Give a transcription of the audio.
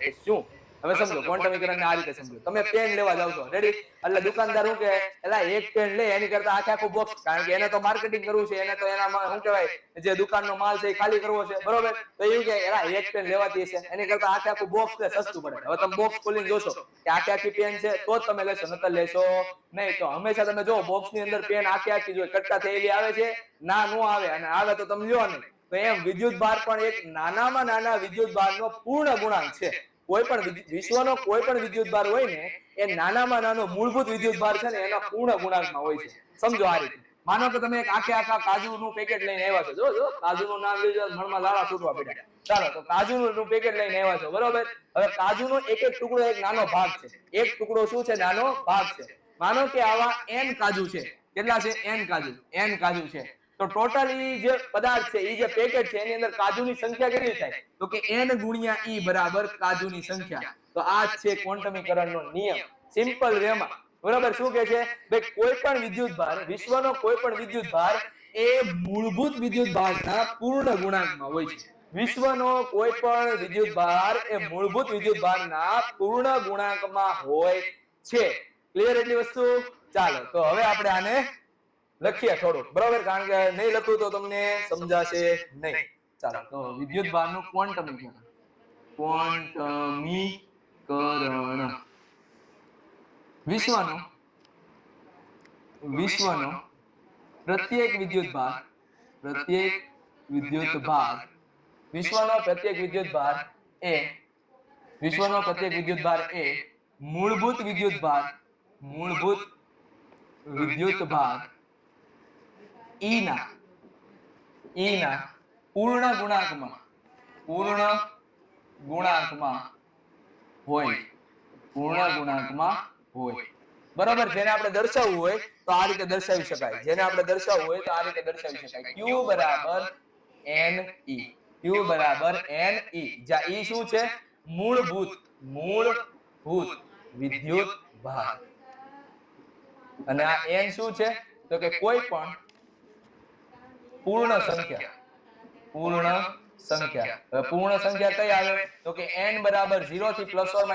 એ શું? હવે સમજો ક્વોન્ટમીકરણ આ રીતે સમજો. તમે પેન લેવા જાવ છો. રેડી એટલે દુકાનદાર શું કે એલા એક પેન લે એની કરતા આખે આખું બોક્સ કારણ કે એને તો માર્કેટિંગ કરવું છે એને તો એનામાં શું કહેવાય? જે દુકાનનો માલ છે એ ખાલી કરવો છે. બરોબર? તો એવું કે એલા એક પેન લેવાતી છે એની કરતા આખે આખું બોક્સ લે સસ્તું પડે. હવે તમે બોક્સ ખોલીને જોશો કે આખી આખી પેન છે તો જ તમે લેશો નતર લેશો નહીં. તો હંમેશા તમે જો બોક્સની અંદર પેન આખી આખી જોઈએ કટકા થયેલી આવે છે ના નો આવે અને આવે તો તમે લ્યો નહીં. તો એમ વિદ્યુત ભાર પણ એક નાનામાં નાના વિદ્યુત ભારનો પૂર્ણ ગુણાંક છે. કોઈ પણ વિશ્વનો કોઈ પણ વિદ્યુત ભાર હોય ને, એ નાનામાં નાનો મૂળભૂત વિદ્યુત ભાર છે ને, એના પૂર્ણ ગુણાંકમાં હોય છે. સમજો આ રીતે. માનો કે તમે એક આખે આખા કાજુનું પેકેટ લઈને આવ્યા છો. જો જો, કાજુનું નામ લીધું મનમાં લાળા છૂટવા પડ્યા. ચાલો, તો કાજુનું પેકેટ લઈને આવ્યા છો. બરોબર? હવે કાજુનો એક એક ટુકડો એક નાનો ભાગ છે. એક ટુકડો શું છે? નાનો ભાગ છે. માનો કે આવા એન કાજુ છે. કેટલા છે? એન કાજુ. એન કાજુ છે. તો ટોટલ ઈ જે પદાર્થ છે, ઈ જે પેકેટ છે, એની અંદર કાજુની સંખ્યા કેટલી થાય? તો કે n ગુણ્યા ઈ બરાબર કાજુની સંખ્યા. તો આ છે ક્વોન્ટમીકરણનો નિયમ. સિમ્પલ વેમાં બરાબર? શું કહે છે? ભાઈ, કોઈ પણ વિદ્યુત ભાર વિશ્વનો કોઈ પણ વિદ્યુત ભાર એ મૂળભૂત વિદ્યુત ભારના પૂર્ણ ગુણાંકમાં હોય છે. વિશ્વનો કોઈ પણ વિદ્યુત ભાર એ મૂળભૂત વિદ્યુત ભારના પૂર્ણ ગુણાંકમાં હોય છે. ક્લિયર એટલી વસ્તુ? ચાલો, તો હવે આપણે આને લખીએ થોડુંક બરાબર? કારણ કે નહીં લખું તો તમને સમજાશે નહીં. ચાલો, તો વિદ્યુત ભારનું ક્વોન્ટમીકરણ ક્વોન્ટમીકરણ વિશ્વનો વિશ્વનો પ્રત્યેક વિદ્યુત ભાર પ્રત્યેક વિદ્યુત ભાર વિશ્વનો પ્રત્યેક વિદ્યુત ભાર એ, વિશ્વનો પ્રત્યેક વિદ્યુત ભાર એ મૂળભૂત વિદ્યુત ભાર મૂળભૂત વિદ્યુત ભાર ઈ ઈના. ઈ પૂર્ણ ગુણાંકમાં. પૂર્ણ ગુણાંકમાં હોય. પૂર્ણ ગુણાંકમાં હોય. બરાબર? જેને આપણે દર્શાવવું હોય તો આ રીતે દર્શાવી શકાય. જેને આપણે દર્શાવવું હોય તો આ રીતે દર્શાવી શકાય. Q બરાબર n e. Q બરાબર n e. જ્યાં e શું છે? મૂળભૂત. મૂળભૂત. વિદ્યુત ભાર અને આ n શું છે? તો કે કોઈ પણ પૂર્ણ સંખ્યા. પૂર્ણ સંખ્યા. પૂર્ણ સંખ્યા કઈ આવે? તો કે n બરાબર 0 થી પ્લસ ઓર